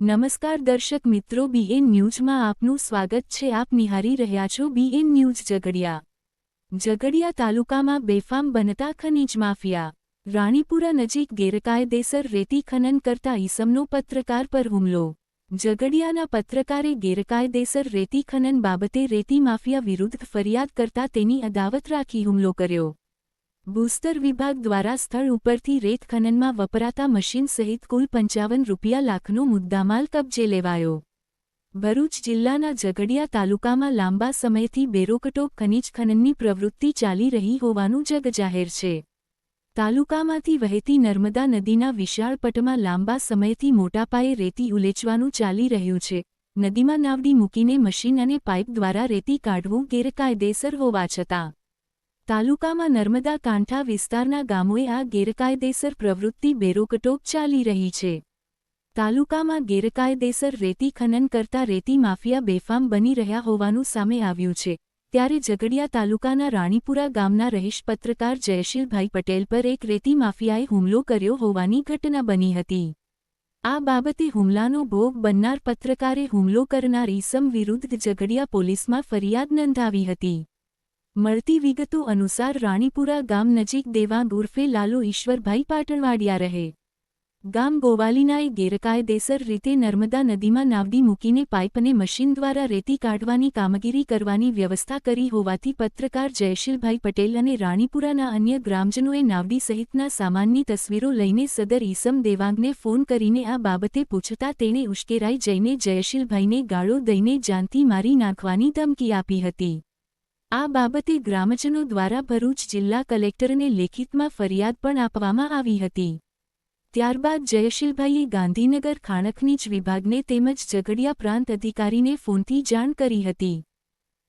નમસ્કાર દર્શક મિત્રો બીએન ન્યૂઝમાં આપનું સ્વાગત છે. આપ નિહારી રહ્યા છો બીએન ન્યૂઝ ઝઘડિયા. ઝઘડિયા તાલુકામાં બેફામ બનતા ખનીજ માફિયા. રાણીપુરા નજીક ગેરકાયદેસર રેતી ખનન કરતા ઈસમનો પત્રકાર પર હુમલો. ઝઘડિયાના પત્રકારે ગેરકાયદેસર રેતી ખનન બાબતે રેતી માફિયા વિરુદ્ધ ફરિયાદ કરતા તેની અદાવત રાખી હુમલો કર્યો. ભૂસ્તર વિભાગ દ્વારા સ્થળ ઉપરથી રેત ખનનમાં વપરાતા મશીન સહિત કુલ પંચાવન રૂપિયા લાખનો મુદ્દામાલ કબજે લેવાયો. ભરૂચ જિલ્લાના ઝઘડિયા તાલુકામાં લાંબા સમયથી બેરોકટોક ખનીજ ખનનની પ્રવૃત્તિ ચાલી રહી હોવાનું જગજાહેર છે. તાલુકામાંથી વહેતી નર્મદા નદીના વિશાળ પટમાં લાંબા સમયથી મોટાપાયે રેતી ઉલેચવાનું ચાલી રહ્યું છે. નદીમાં નાવડી મૂકીને મશીન અને પાઇપ દ્વારા રેતી કાઢવું ગેરકાયદેસર હોવા છતાં તાલુકામાં નર્મદા કાંઠા વિસ્તારના ગામોએ આ ગેરકાયદેસર પ્રવૃત્તિ બેરોકટોક ચાલી રહી છે. તાલુકામાં ગેરકાયદેસર રેતી ખનન કરતા રેતી માફિયા બેફામ બની રહ્યા હોવાનું સામે આવ્યું છે. ત્યારે ઝઘડિયા તાલુકાના રાણીપુરા ગામના રહીશ પત્રકાર જયશીલભાઈ પટેલ પર એક રેતી માફિયાએ હુમલો કર્યો હોવાની ઘટના બની હતી. આ બાબતે હુમલાનો ભોગ બનનાર પત્રકારે હુમલો કરનાર ઈસમ વિરુદ્ધ ઝઘડિયા પોલીસમાં ફરિયાદ નોંધાવી હતી. મળતી વિગતો અનુસાર રાણીપુરા ગામ નજીક દેવાંગ ઉર્ફે લાલુ ઈશ્વરભાઈ પાટણવાડિયા રહે. ગામ ગોવાલીનાએ ગેરકાયદેસર રીતે નર્મદા નદીમાં નાવડી મૂકીને પાઇપને મશીન દ્વારા રેતી કાઢવાની કામગીરી કરવાની વ્યવસ્થા કરી હોવાથી પત્રકાર જયશીલભાઈ પટેલ અને રાણીપુરાના અન્ય ગ્રામજનોએ નાવડી સહિતના સામાનની તસવીરો લઈને સદર ઈસમ દેવાંગને ફોન કરીને આ બાબતે પૂછતા તેણે ઉશ્કેરાઈ જઈને જયશીલભાઈને ગાળો દઈને જાનથી મારી નાખવાની ધમકી આપી હતી. આ બાબતે ગ્રામજનો દ્વારા ભરૂચ જિલ્લા કલેક્ટરને લેખિતમાં ફરિયાદ પણ આપવામાં આવી હતી. ત્યારબાદ જયશીલભાઈએ ગાંધીનગર ખાણખનીજ વિભાગને તેમજ ઝઘડિયા પ્રાંત અધિકારીને ફોનથી જાણ કરી હતી.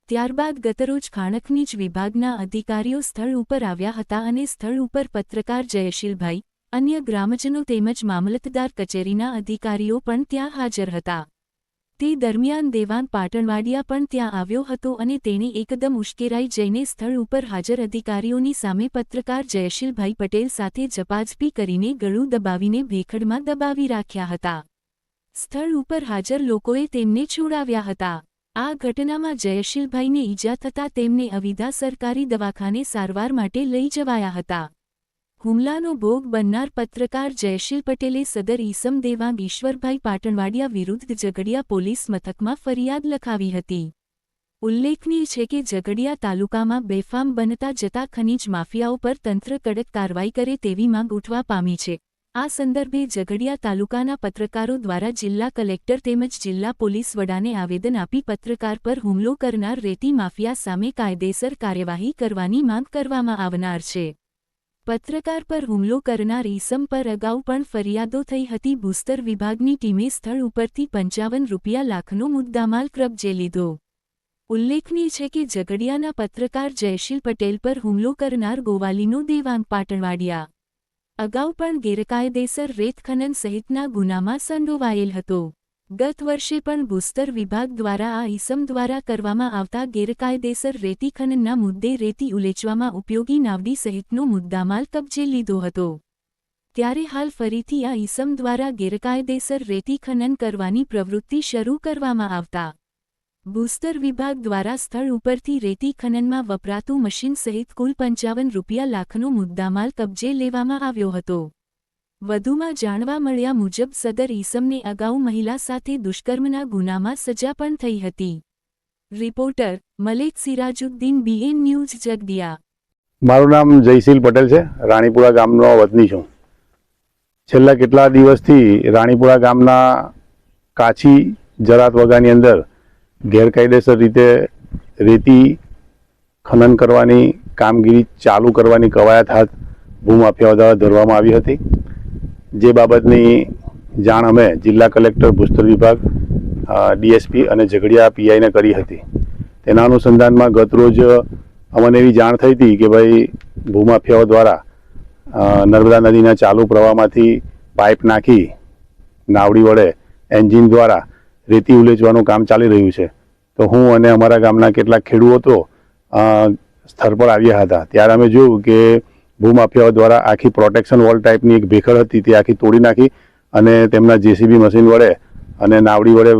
ત્યારબાદ ગતરોજ ખાણખનીજ વિભાગના અધિકારીઓ સ્થળ ઉપર આવ્યા હતા અને સ્થળ ઉપર પત્રકાર જયશીલભાઈ, અન્ય ગ્રામજનો તેમજ મામલતદાર કચેરીના અધિકારીઓ પણ ત્યાં હાજર હતા. તે દરમિયાન દેવાન પાટણવાડિયા પણ ત્યાં આવ્યો હતો અને તેણે એકદમ ઉશ્કેરાઈ જઈને સ્થળ ઉપર હાજર અધિકારીઓની સામે પત્રકાર જયશીલભાઈ પટેલ સાથે ઝપાઝપી કરીને ગળું દબાવીને ભેખડમાં દબાવી રાખ્યા હતા. સ્થળ ઉપર હાજર લોકોએ તેમને છોડાવ્યા હતા. આ ઘટનામાં જયશીલભાઈને ઈજા થતાં તેમને અવિધા સરકારી દવાખાને સારવાર માટે લઈ જવાયા હતા. હુમલાનો ભોગ બનનાર પત્રકાર જયશીલ પટેલે સદર ઈસમ દેવાંગ ઈશ્વરભાઈ પાટણવાડિયા વિરુદ્ધ ઝઘડિયા પોલીસ મથકમાં ફરિયાદ લખાવી હતી. ઉલ્લેખનીય છે કે ઝઘડિયા તાલુકામાં બેફામ બનતા જતા ખનીજ માફિયાઓ પર તંત્ર કડક કાર્યવાહી કરે તેવી માંગ ઉઠવા પામી છે. આ સંદર્ભે ઝઘડિયા તાલુકાના પત્રકારો દ્વારા જિલ્લા કલેક્ટર તેમજ જિલ્લા પોલીસ વડાને આવેદન આપી પત્રકાર પર હુમલો કરનાર રેતી માફિયા સામે કાયદેસર કાર્યવાહી કરવાની માંગ કરવામાં આવનાર છે. પત્રકાર પર હુમલો કરનાર ઈસમ પર અગાઉ પણ ફરિયાદો થઈ હતી. બૂસ્તર વિભાગની ટીમે સ્થળ ઉપરથી પંચાવન રૂપિયા લાખનો મુદ્દામાલ કબજે લીધો. ઉલ્લેખનીય છે કે ઝઘડિયાના પત્રકાર જયશીલ પટેલ પર હુમલો કરનાર ગોવાલીનો દેવાંગ પાટણવાડિયા. અગાઉ પણ ગેરકાયદેસર રેત ખનન સહિતના ગુનામાં સંડોવાયેલ હતો. ગત વર્ષે પણ ભૂસ્તર વિભાગ દ્વારા આ ઈસમ દ્વારા કરવામાં આવતા ગેરકાયદેસર રેતી ખનનના મુદ્દે રેતી ઉલેચવામાં ઉપયોગી નાવડી સહિતનો મુદ્દામાલ કબજે લીધો હતો. ત્યારે હાલ ફરીથી આ ઈસમ દ્વારા ગેરકાયદેસર રેતી ખનન કરવાની પ્રવૃત્તિ શરૂ કરવામાં આવતા. ભૂસ્તર વિભાગ દ્વારા સ્થળ ઉપરથી રેતી ખનનમાં વપરાતું મશીન સહિત કુલ પંચાવન રૂપિયા લાખનો મુદ્દામાલ કબજે લેવામાં આવ્યો હતો. વધુમાં જાણવા મળ્યા મુજબ સદર ઈસમને અગાઉ મહિલા સાથે દુષ્કર્મના ગુનામાં સજા પણ થઈ હતી. Reporter Malek Sirajuddin, BN news, Jhagadia. મારું નામ જયશીલ પટેલ છે. રાણીપુરા ગામનો વતની છું. છેલ્લા કેટલા દિવસથી રાણીપુરા ગામના કાછી જરાત વગાની અંદર ગેરકાયદેસર રીતે રેતી ખનન કરવાની કામગીરી ચાલુ કરવાની કવાયત હાથ ભૂમાફિયા દ્વારા ધરવામાં આવી હતી. જે બાબતની જાણ અમે જિલ્લા કલેક્ટર, ભૂસ્તર વિભાગ ડીએસપી અને ઝઘડિયા પીઆઈને કરી હતી. તેના અનુસંધાનમાં ગતરોજ અમને એવી જાણ થઈ હતી કે ભાઈ ભૂમાફિયાઓ દ્વારા નર્મદા નદીના ચાલુ પ્રવાહમાંથી પાઇપ નાખી નાવડી વડે એન્જિન દ્વારા રેતી ઉલેચવાનું કામ ચાલી રહ્યું છે. તો હું અને અમારા ગામના કેટલાક ખેડૂતો સ્થળ પર આવ્યા હતા. ત્યારે અમે જોયું કે ભૂમાફિયાઓ દ્વારા આખી પ્રોટેક્શન વોલ ટાઈપની એક ભેખડ હતી, તે આખી તોડી નાખી અને તેમના જેસીબી મશીન વડે અને નાવડી વડે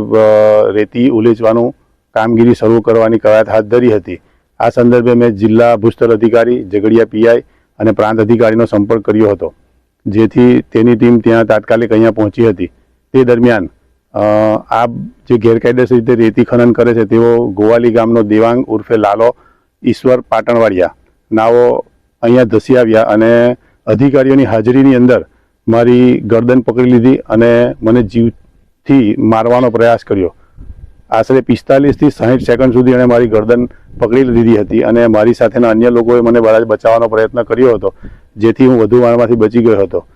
રેતી ઉલેચવાનું કામગીરી શરૂ કરવાની કવાયત હાથ ધરી હતી. આ સંદર્ભે મેં જિલ્લા ભૂસ્તર અધિકારી, ઝઘડિયા પીઆઈ અને પ્રાંત અધિકારીનો સંપર્ક કર્યો હતો, જેથી તેની ટીમ ત્યાં તાત્કાલિક અહીંયા પહોંચી હતી. તે દરમિયાન આ જે ગેરકાયદેસર રીતે રેતી ખનન કરે છે તેઓ ગોવાલી ગામનો દેવાંગ ઉર્ફે લાલો ઈશ્વર પાટણવાડિયા નાઓ અહીંયા ધસી આવ્યા અને અધિકારીઓની હાજરીની અંદર મારી ગરદન પકડી લીધી અને મને જીવથી મારવાનો પ્રયાસ કર્યો. આશરે પિસ્તાલીસથી સાહીઠ સેકન્ડ સુધી એણે મારી ગરદન પકડી લીધી હતી અને મારી સાથેના અન્ય લોકોએ મને બળા- બચાવવાનો પ્રયત્ન કર્યો હતો, જેથી હું વધુ મારમાંથી બચી ગયો હતો.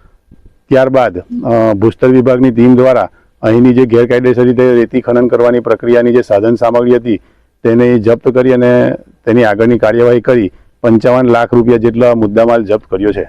ત્યારબાદ ભૂસ્તર વિભાગની ટીમ દ્વારા અહીંની જે ગેરકાયદેસર રીતે રેતી ખનન કરવાની પ્રક્રિયાની જે સાધન સામગ્રી હતી, તેને જપ્ત કરી અને તેની આગળની કાર્યવાહી કરી. પંચાવન લાખ રૂપિયા જેટલા મુદ્દામાલ જપ્ત કર્યો છે.